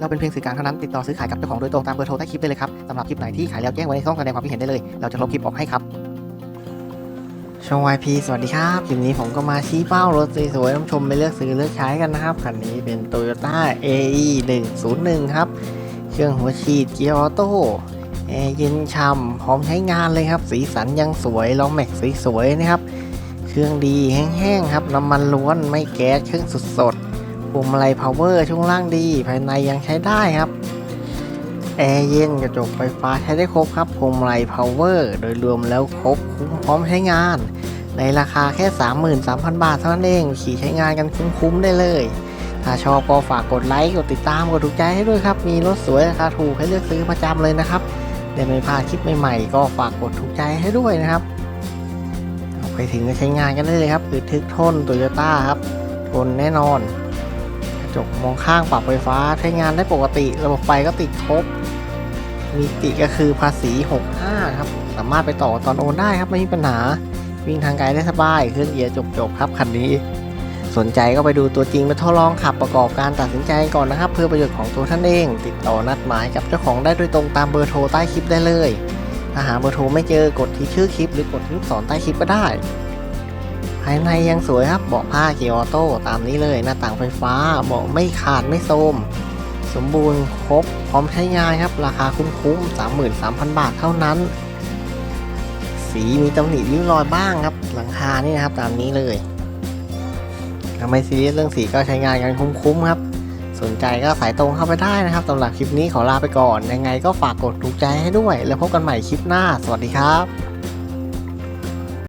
เราเป็นเพียงสื่อกลางเท่านั้นติดต่อซื้อขายกับเจ้าของโดยตรงตามเบอร์โทรใต้คลิปได้เลยครับสำหรับคลิปไหนที่ขายแล้วแจ้งไว้ในช่องแสดงความคิดเห็นได้เลย เราจะลบคลิปออกให้ครับช่อง YP สวัสดีครับคลิปนี้ผมก็มาชี้เป้ารถสวยๆน้ำชมไปเลือกซื้อเลือกใช้กันนะครับคันนี้เป็น Toyota AE 101ครับเครื่องหัวฉีดเกียร์ออโต้แอร์เย็นช่ำพร้อมใช้งานเลยครับ สีสันยังสวยล้อแม็กสวยๆนะครับ เครื่องดีแห้งๆครับน้ำมันล้วนไม่แก๊สเครื่องสดส ดพวงมาลัยพาวเวอร์ช่วงล่างดี ภายในยังใช้ได้ครับแอร์เย็นกระจกไฟฟ้าใช้ได้ครบครับพวงมาลัยพาวเวอร์โดยรวมแล้วครบคุ้มพร้อมใช้งาน ในราคาแค่ 33,000 บาทเท่านั้นเอง ขี่ใช้งานกันคุ้มๆได้เลย ถ้าชอบก็ฝากกดไลค์ กดติดตาม กดถูกใจให้ด้วยครับ มีรถสวยราคาถูกให้เลือกซื้อประจำเลยนะครับเดี๋ยวไม่พลาดคลิปใหม่ๆ ก็ฝากกดถูกใจให้ด้วยนะครับเอาไปถึงก็ใช้งานกันได้เลยครับคือทึกทนโตโยต้าครับ ทนแน่นอน จกมองข้างปรับไฟฟ้าใช้งานได้ปกติ ระบบไฟก็ติดครบ มีติก็คือภาษี 65 ครับ สามารถไปต่อตอนโอนได้ครับ ไม่มีปัญหา วิ่งทางไกลได้สบายเครื่องเกียร์จบๆครับคันนี้ สนใจก็ไปดูตัวจริงมาทดลองขับประกอบการตัดสินใจก่อนนะครับ เพื่อประโยชน์ของตัวท่านเอง ติดต่อนัดหมายกับเจ้าของได้โดยตรงตามเบอร์โทรใต้คลิปได้เลย ถ้าหาเบอร์โทรไม่เจอกดที่ชื่อคลิป หรือกดที่ลูกศรใต้คลิปก็ได้ ภายในยังสวยครับเบาะผ้าเกียร์ออโต้ตามนี้เลย หน้าต่างไฟฟ้าเบาะไม่ขาดไม่โทมสมบูรณ์ครบพร้อมใช้งานครับ ราคาคุ้มๆ33,000 บาทเท่านั้น สีมีตำหนิริ้วรอยบ้างครับ หลังคานี่นะครับตามนี้เลยทำไมซีเรียสเรื่องสีก็ใช้งานกันคุ้มๆครับ สนใจก็สายตรงเข้าไปได้นะครับสำหรับคลิปนี้ขอลาไปก่อน ยังไงก็ฝากกดถูกใจให้ด้วย แล้วพบกันใหม่คลิปหน้า สวัสดีครับ